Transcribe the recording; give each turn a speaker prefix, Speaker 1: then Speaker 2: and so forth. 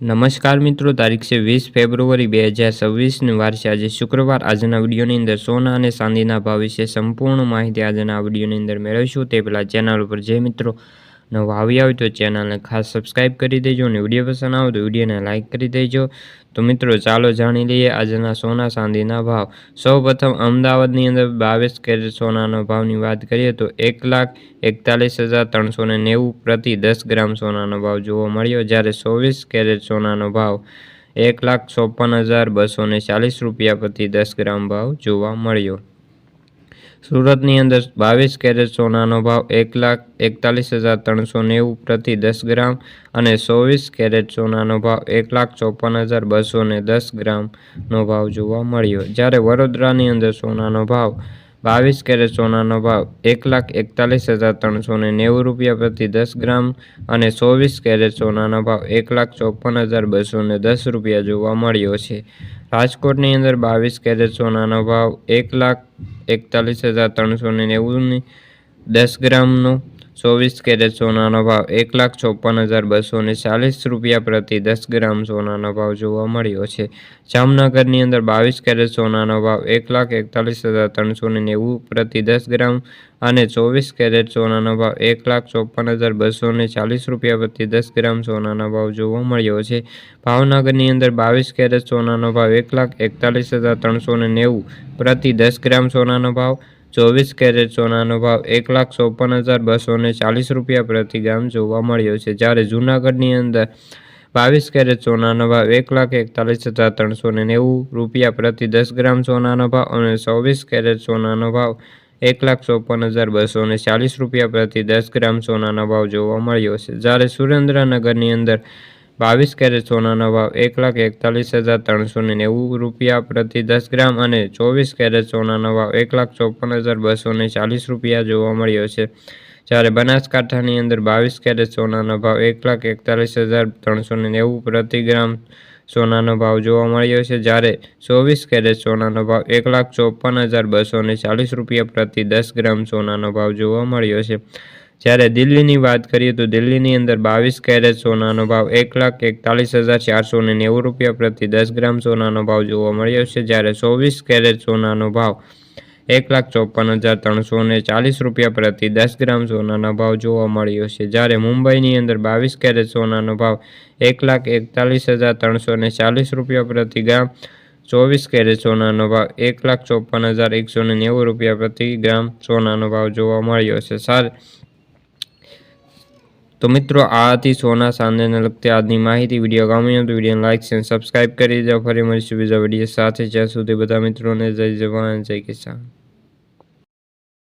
Speaker 1: નમસ્કાર મિત્રો, તારીખ છે વીસ ફેબ્રુઆરી બે હજાર છવ્વીસની વાર છે. આજે શુક્રવાર. આજના વિડીયોની અંદર સોના અને ચાંદીના ભાવ વિશે સંપૂર્ણ માહિતી આજના વિડીયોની અંદર મેળવીશું. તે પહેલાં ચેનલ ઉપર જે મિત્રો. નવા આવ્યા હોય તો ચેનલને ખાસ સબસ્ક્રાઈબ કરી દેજો અને વીડિયો પસંદ આવે તો વિડીયોને લાઇક કરી દેજો. તો મિત્રો, ચાલો જાણી લઈએ આજના સોના ચાંદીના ભાવ. સૌ પ્રથમ અમદાવાદની અંદર બાવીસ કેરેટ સોનાનો ભાવની વાત કરીએ તો એક લાખ એકતાલીસ હજાર ત્રણસો નેવું પ્રતિ દસ ગ્રામ સોનાનો ભાવ જોવા મળ્યો. જ્યારે ચોવીસ કેરેટ સોનાનો ભાવ એક લાખ ચોપન હજાર બસો ચાલીસ રૂપિયા પ્રતિ દસ ગ્રામ ભાવ જોવા મળ્યો. સુરતની અંદર બાવીસ કેરેટ સોનાનો ભાવ, એક લાખ એકતાલીસ હજાર ત્રણસો નેવું પ્રતિ દસ ગ્રામ અને ચોવીસ કેરેટ સોનાનો ભાવ, એક લાખ ચોપન હજાર બસો ને દસ ગ્રામનો ભાવ જોવા મળ્યો. જ્યારે વડોદરાની અંદર સોનાનો ભાવ, બાવીસ કેરેટ સોનાનો ભાવ, એક લાખ એકતાલીસ હજાર ત્રણસો ને નેવું રૂપિયા પ્રતિ દસ ગ્રામ અને ચોવીસ કેરેટ સોનાનો ભાવ, એક લાખ ચોપન હજાર બસો ને દસ રૂપિયા જોવા મળ્યો છે. રાજકોટની અંદર બાવીસ કેરેટ સોનાનો ભાવ એક લાખ એકતાલીસ હજાર ત્રણસો ને નેવુંની દસ ગ્રામનો ચોવીસ કેરેટ સોનાનો ભાવ એક લાખ ચોપન હજાર બસો ને ચાલીસ રૂપિયા પ્રતિ દસ ગ્રામ સોનાનો ભાવ જોવા મળ્યો છે. જામનગરની અંદર બાવીસ કેરેટ સોનાનો ભાવ એક લાખ એકતાલીસ હજાર ત્રણસો ને નેવું પ્રતિ દસ ગ્રામ અને ચોવીસ કેરેટ સોનાનો ભાવ એક લાખ ચોપન હજાર બસો ને ચાલીસ રૂપિયા પ્રતિ દસ ગ્રામ સોનાનો ભાવ જોવા મળ્યો છે. ભાવનગરની અંદર બાવીસ કેરેટ સોનાનો ભાવ એક લાખ એકતાલીસ હજાર ત્રણસો ને નેવું પ્રતિ દસ ગ્રામ સોનાનો ભાવ ચોવીસ કેરેટ સોનાનો ભાવ એક લાખ ચોપન હજાર બસો ચાલીસ રૂપિયા પ્રતિ ગ્રામ જોવા મળ્યો છે. જ્યારે જૂનાગઢની અંદર બાવીસ કેરેટ સોનાનો ભાવ એક લાખ એકતાલીસ હજાર ત્રણસો ને નેવું રૂપિયા પ્રતિ દસ ગ્રામ સોનાનો ભાવ અને ચોવીસ કેરેટ સોનાનો ભાવ એક લાખ ચોપન હજાર બસો ને ચાલીસ રૂપિયા પ્રતિ દસ ગ્રામ સોનાનો ભાવ જોવા મળ્યો છે. જ્યારે સુરેન્દ્રનગરની અંદર બાવીસ કેરેટ સોનાનો ભાવ એક લાખ એકતાલીસ હજાર ત્રણસો ને નેવું રૂપિયા પ્રતિ દસ ગ્રામ અને ચોવીસ કેરેટ સોનાનો ભાવ એક લાખ ચોપન હજાર બસો ને ચાલીસ રૂપિયા જોવા મળ્યો છે. જ્યારે બનાસકાંઠાની અંદર બાવીસ કેરેટ સોનાનો ભાવ એક લાખ એકતાલીસ હજાર ત્રણસો ને નેવું પ્રતિ ગ્રામ સોનાનો ભાવ જોવા મળ્યો છે. જ્યારે ચોવીસ કેરેટ સોનાનો ભાવ એક લાખ ચોપન હજાર બસો ને ચાલીસ રૂપિયા પ્રતિ દસ ગ્રામ સોનાનો ભાવ જોવા મળ્યો છે. જ્યારે દિલ્હીની વાત કરીએ તો દિલ્હીની અંદર બાવીસ કેરેટ સોનાનો ભાવ એક લાખ એકતાલીસ હજાર ચારસો ને નેવું રૂપિયા પ્રતિ દસ ગ્રામ સોનાનો ભાવ જોવા મળ્યો છે. જ્યારે ચોવીસ કેરેટ સોનાનો ભાવ એક લાખ ચોપન હજાર ત્રણસો ને ચાલીસ રૂપિયા પ્રતિ દસ ગ્રામ સોનાનો ભાવ જોવા મળ્યો છે. જ્યારે મુંબઈની અંદર બાવીસ કેરેટ સોનાનો ભાવ એક લાખ એકતાલીસ હજાર ત્રણસો ને ચાલીસ રૂપિયા પ્રતિ ગ્રામ, ચોવીસ કેરેટ સોનાનો ભાવ એક લાખ ચોપન હજાર એકસો ને નેવું રૂપિયા પ્રતિ ગ્રામ સોનાનો ભાવ જોવા મળ્યો છે. સાર તો મિત્રો આ હતી સોના ચાંદીને લગતી આજની માહિતી વીડિયો ગમ્યો તો વિડીયોને લાઇક અને કરી દેજો. ફરી મળીશું બીજા વીડિયો સાથે. જ્યાં સુધી બધા મિત્રોને જય જવાન, જય કિસાન.